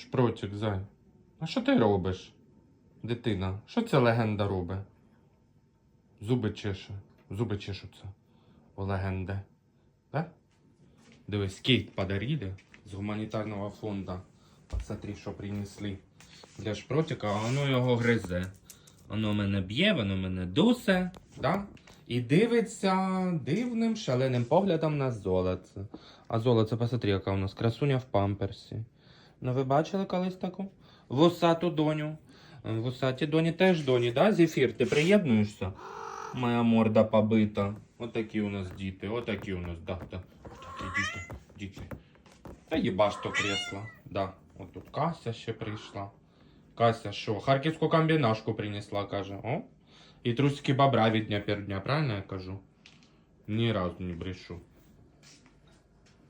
Шпротик, зай. А що ти робиш, дитина? Що ця легенда робить? Зуби чеше. Зуби чешуться. У легенди. Да? Дивись, кейт подарили з гуманітарного фонду. Посмотри, що принесли для шпротика, а воно його гризе. Воно мене б'є, воно мене дусе, да? І дивиться дивним шаленим поглядом на золоце. А золоце, посмотри, яка у нас красуня в памперсі. Ну ви бачили колись таку? Вусату доню. Вусаті доні теж доні, да, Зефір? Ти приєднуєшся? Моя морда побита. Отакі у нас діти, отакі у нас, да, да. Отакі діти, діти. Та їбаш то кресло. Да. От тут Кася ще прийшла. Кася що? Харківську комбінашку принесла, каже. О? І трусики бобра від дня пер дня, правильно я кажу? Ні разу не брешу.